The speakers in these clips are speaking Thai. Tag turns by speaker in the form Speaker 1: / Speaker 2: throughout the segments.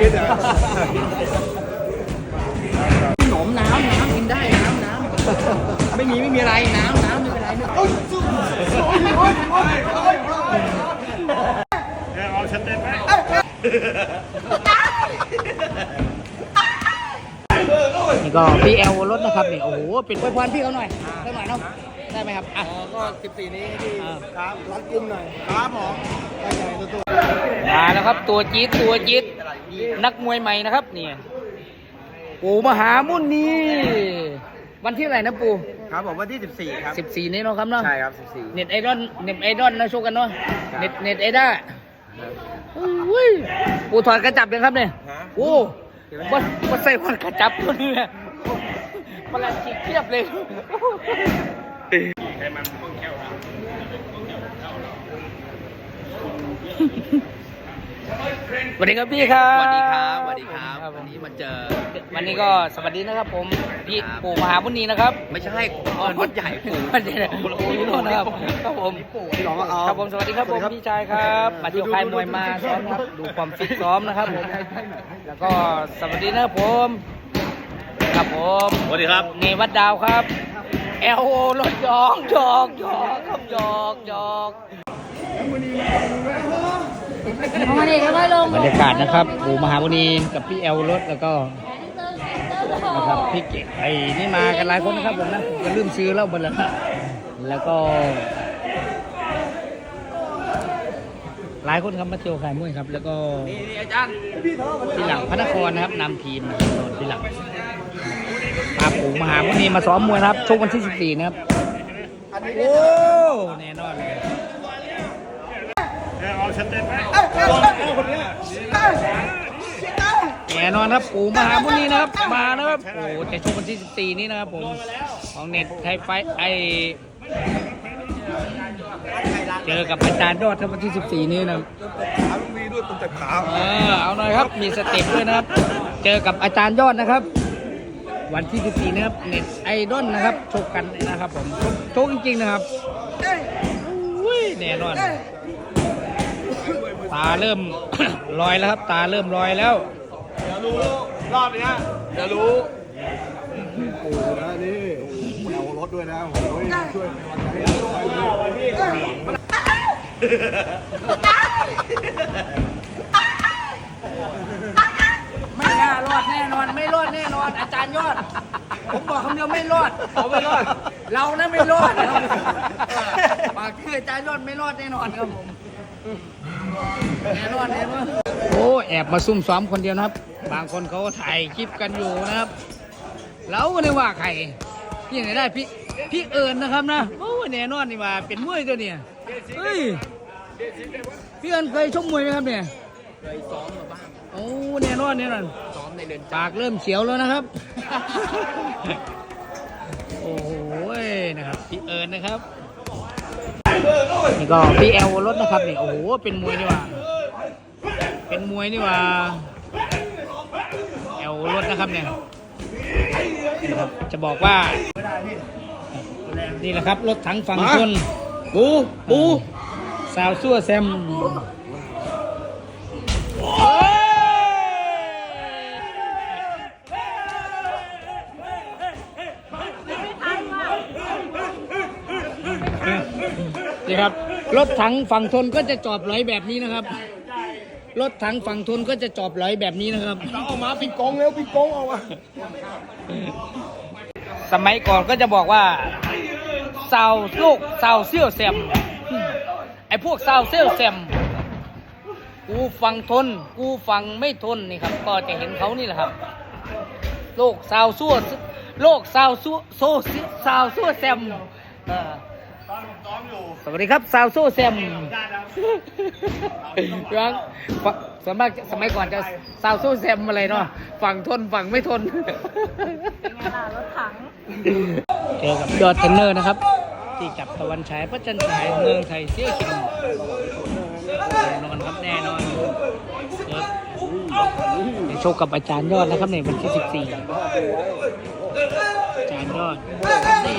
Speaker 1: กินอะ
Speaker 2: ขนมน้ำน้ำกินได้น้ำน้ำไม่มีไม่มีอะไรน้ำน้ำไม่เป็นไรไม่เป็นไร
Speaker 1: เอาชัดเจนไหม
Speaker 2: นี่ก็พี่แอลรถนะครับนี่โอ้โหเป็นอวยพรพี่เขาหน่อยได้หน่อยเนาะได้ไหมครับอะ
Speaker 1: ก็14 นี้ที่ครับรัดกุมหน่อยครับผมใหญ่ๆตัว
Speaker 2: มาแล้วครับตัวจี๊ดตัวจี๊ด นักมวยใหม่นะครับนี่ปู่มหามุนีวันที่อะไหรนะปู่
Speaker 1: ครับผมวันที่ 14 ครับ
Speaker 2: สิบสี่นี้เนาะครับเนาะ
Speaker 1: ใช่ครับ 14
Speaker 2: เน็ตไอดอลเน็ตไอดอลนะโชว์กันเนาะเน็ตเน็ตไอด้าอุ้ยปู่ถอดกระจับยังครับเนี่ย
Speaker 1: ฮะ
Speaker 2: โอ้ว่าว่าใส่คนกระจับตัวนี้เนี่ยประหลาดจิกเทียบเลย สวัสดีครับพี่ครับ
Speaker 3: สวัสดีครับสวัสดีครับ
Speaker 2: ผม
Speaker 3: วันนี้มาเจอ
Speaker 2: วันนี้ก็สวัสดีนะครับ ผมพี่
Speaker 3: ครับ
Speaker 2: ปู่มหามุนีนะครับ
Speaker 3: ไม่ใช่เอิญวัดใหญ่ปู่
Speaker 2: วัดใหญ่เลยปู่วิโรจน์นะครับครับผม
Speaker 1: พี่น้องก็เอา
Speaker 2: ครับผมสวัสดีครับผมพี่ชายครับมาเที่ยวค่ายมวยมาซ้อมครับดูความฟิตซ้อมนะครับผมแล้วก็สวัสดีนะครับผม ครับผม
Speaker 1: สวัสดีครับ
Speaker 2: เนวัดดาวครับเอลโอรถหยอกหยอกหยอกครับหยอกหยอก
Speaker 4: มาดิค่อยๆลง
Speaker 2: บรรยากาศนะครับปู่มหามุนีกับพี่เอลรถแล้วก็นะครับพี่เก๋ไอ้นี่มากันหลายคนนะครับผมนะผมก็ลืมชื่อแล้วหมดแล้วนะแล้วก็ หลายคนครับมาเที่ยวขายมวยครับ แล้วก็ที่หลังพระนครนะครับนำทีมนะครับที่หลังพาปู่มหามุนีมาซ้อมมวยนะครับชกวันที่ 14 นะครับโอ้แน่นอนเลย
Speaker 1: เอาชัดเจนไหม
Speaker 2: แน่นอนครับปู่มหามุนีนะครับมานะครับโอ้จะชกวันที่ 14 นี้นะครับผมของเน็ตไทยไฟไอเจอกับอาจารย์ยอดครับวันที่ 14 นี้นะครับ
Speaker 1: ขาลูกมีด้วยตุ้มแต่ขา
Speaker 2: เออเอาหน่อยครับมีสเต็ปด้วยนะครับ เจอกับอาจารย์ยอดนะครับ วันที่ 14 นะครับเน็ตไอดอลนะครับชกกันนะครับผมชกชกจริงๆนะครับแน่นอน ตาเริ่ม ลอยแล้วครับ ตาเริ่มลอยแล้ว
Speaker 1: เดี๋ยวรู้รอบนี้เดี๋ยวรู้โอ้นะนี่เอารถด้วยนะโอ้ยช่วย
Speaker 2: ไม่น่ารอดแน่นอนไม่รอดแน่นอน อาจารย์ยอด ผมบอกคำเดียวไม่รอด
Speaker 1: เขาไม่รอด
Speaker 2: เรานะไม่รอดครับปากคืออาจารย์ยอดไม่รอดแน่นอนครับผม โอ้แอบมาซุ่มซ้อมคนเดียวนะครับ บางคนเขาก็ถ่ายคลิปกันอยู่นะครับเราก็ไม่ว่าใครพี่ไหนได้พี่พี่เอิญนะครับนะโอ้แน่นอนนี่ว่าเป็นมวยตัวเนี่ยเฮ้ยพี่เอิญเคยชกมวยไหมครับเนี่ย
Speaker 3: เคยซ้อมมาบ้าง
Speaker 2: โอ้แน่นอนแน่นอน
Speaker 3: ซ้อมในเรือน
Speaker 2: ปากเริ่มเขียวแล้วนะครับ โอ้โหนะครับพี่เอิญนะครับ นี่ก็พี่แอลรถนะครับนี่โอ้โหเป็นมวยนี่หว่าเป็นมวยนี่หว่าแอลรถนะครับเนี่ยนะครับจะบอกว่านี่แหละครับรถถังฝั่งชน
Speaker 1: ปูปู
Speaker 2: สาวซั่วแซม นี่ครับ รถถังฝั่งทนก็จะจอบไหลแบบนี้นะครับ รถถังฝั่งทนก็จะจอบไหลแบบนี้นะครับ
Speaker 1: เอามาปิงกองเร็วปิงกองเอามา
Speaker 2: สมัยก่อนก็จะบอกว่าสาวโลกสาวเซี่ยวแซมไอ้พวกสาวเซี่ยวแซมกูฟังทน กูฟังไม่ทนนี่ครับ ก็จะเห็นเขานี่แหละครับ โลกสาวซั่วโลกสาวซั่วโซสาวซั่วแซมเออ สวัสดีครับสาวซั่วแซมยังสมัยสมัยก่อนจะสาวซั่วแซมอะไรเนาะฝั่งทนฝั่งไม่ทน
Speaker 4: รถถัง
Speaker 2: เจอกับยอดเทรนเนอร์นะครับ ที่จับตะวันฉายพระจันทร์ฉายเมืองไทยเสี้ยเข็มแน่นอนครับแน่นอนครับเดี๋ยวโชว์กับอาจารย์ยอดนะครับในวันที่ 14 อาจารย์ยอดนี่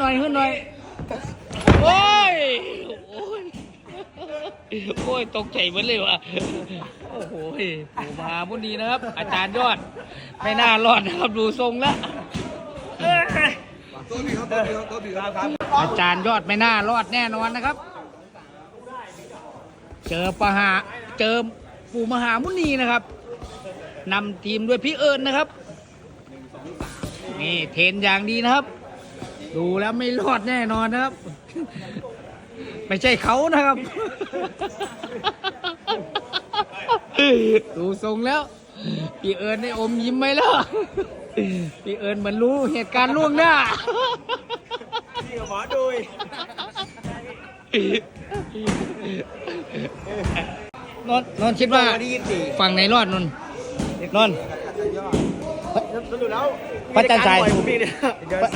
Speaker 2: หน่อยขึ้นหน่อย โอ้ย โอ้ย โอ้ย ตกใจหมดเลยว่ะ โอ้โหปู่มหาบุญดีนะครับ อาจารย์ยอด ไม่น่ารอดนะครับ ดูทรงแล้วเอ้ย
Speaker 1: ตัวดีครับตัวดีครับตัวดีครับ
Speaker 2: อาจารย์ยอดไม่น่ารอดแน่นอนนะครับ เจอปะหาเจอปู่มหามุนีนะครับนำทีมด้วยพี่เอิญนะครับ นี่เทรนอย่างดีนะครับ ดูแล้วไม่รอดแน่นอนนะครับ ไม่ใช่เขานะครับ ดูทรงแล้ว พี่เอิญได้อมยิ้มไหมล่ะ พี่เอิญเหมือนรู้เหตุการณ์ล่วงหน้า
Speaker 1: พี่หมอดู
Speaker 2: นนท์นนท์คิดว่า
Speaker 1: วันที่ยี่สิบสี่
Speaker 2: ฝั่งไหนรอดนนท์นนท์
Speaker 1: สรุปแล้ว
Speaker 2: พระจันทร์ฉาย
Speaker 1: มีรกบ่อยผมพี่เนี่ย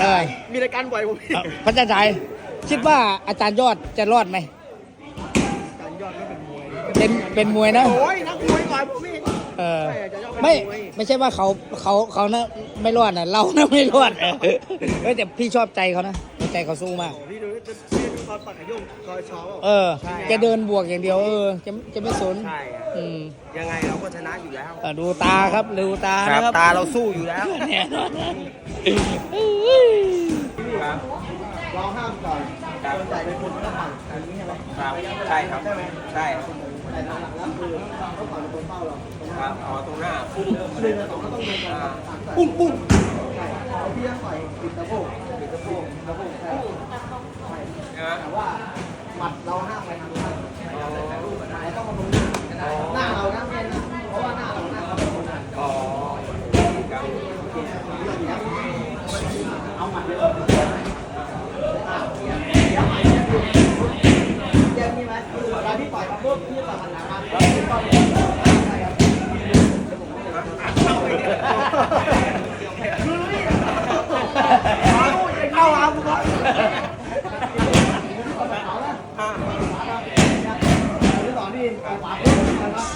Speaker 2: เออ
Speaker 1: มีรายการบ่อยผมพี่
Speaker 2: พระจันทร์ฉายคิดว่าอาจารย์ยอดจะรอดไหม
Speaker 1: การยอดก็เป็นมวย
Speaker 2: เป็นเป็นมวยนะ
Speaker 1: โอ้ยนักมวยก่อนผมพี่
Speaker 2: เออ
Speaker 1: ใช่อาจารย์ยอดเป็น
Speaker 2: ไม่
Speaker 1: มวย
Speaker 2: ไม่ใช่ว่าเขาเขาเขานะไม่รอดนะเรานะไม่รอดเออเฮ้ยแต่พี่ชอบใจเขานะใจเขาสู้มาก
Speaker 1: โอ้พี่ดูจะพี่ดูตอนปักขยุ่งคอยชอ
Speaker 2: เออแกเดินบวกอย่างเดียวเออจะจะไม่สน
Speaker 1: ใช่อะ
Speaker 2: อืม
Speaker 1: ยังไงเราก็ชนะอยู่แล้ว
Speaker 2: เออดูตาครับดูตานะครับ
Speaker 1: ตาเราสู้อยู่แล้ว
Speaker 2: แน่นอนนะ
Speaker 1: เราห้ามก่อนคนใหญ่เป็นคนต้องปั่นอันนี้ใช่ไหม
Speaker 3: ครับใช่ครับ
Speaker 1: ใช่ไหม
Speaker 3: ใช่
Speaker 1: แต่หลักๆแล้วคือเขาปั่นเป็นคนเฝ้าเรา
Speaker 3: ครับอ๋อตรงหน้าพุ่ง
Speaker 1: หนึ่งกับสองก็ต้องเดินกันปุ้งปุ้งใช่เอาพี่ยังต่อยปิดตะโพก ปิดตะโพกตะโพกใช่
Speaker 3: ใช่ไหม
Speaker 1: แต่ว่าหมัดเราห้ามไปทางนั้นแต่ต้องมาตรงนี้หน้าเรานะเป็นนะเพราะว่าหน้าเราหน้าเราเป็นคนนั้น
Speaker 3: อ๋อครับ
Speaker 1: เอาหมัดเลยยังมีไหมคือเวลาพี่ปล่อยมาปุ๊บพี่ปล่อยมันหนามาแล้วพี่ปล่อยใช่ครับเข้าหาผมก่อนต่อนี่ขวาปุ๊บนะครับ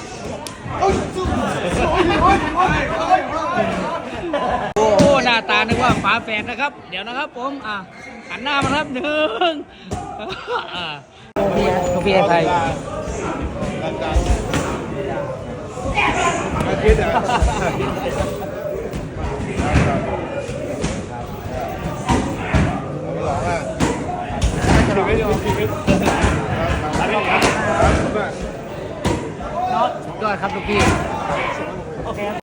Speaker 1: โอ้ยสู้โอ้ยโอ้ยโอ้ยโอ้ยโอ้ย
Speaker 2: โอ้หน้าตานึกว่าฝา แฝดนะครับ เดี๋ยวนะครับผม อะหันหน้ามาครับหนึ่งอ่าพี่พี่ไทยยอดครับลูกพี่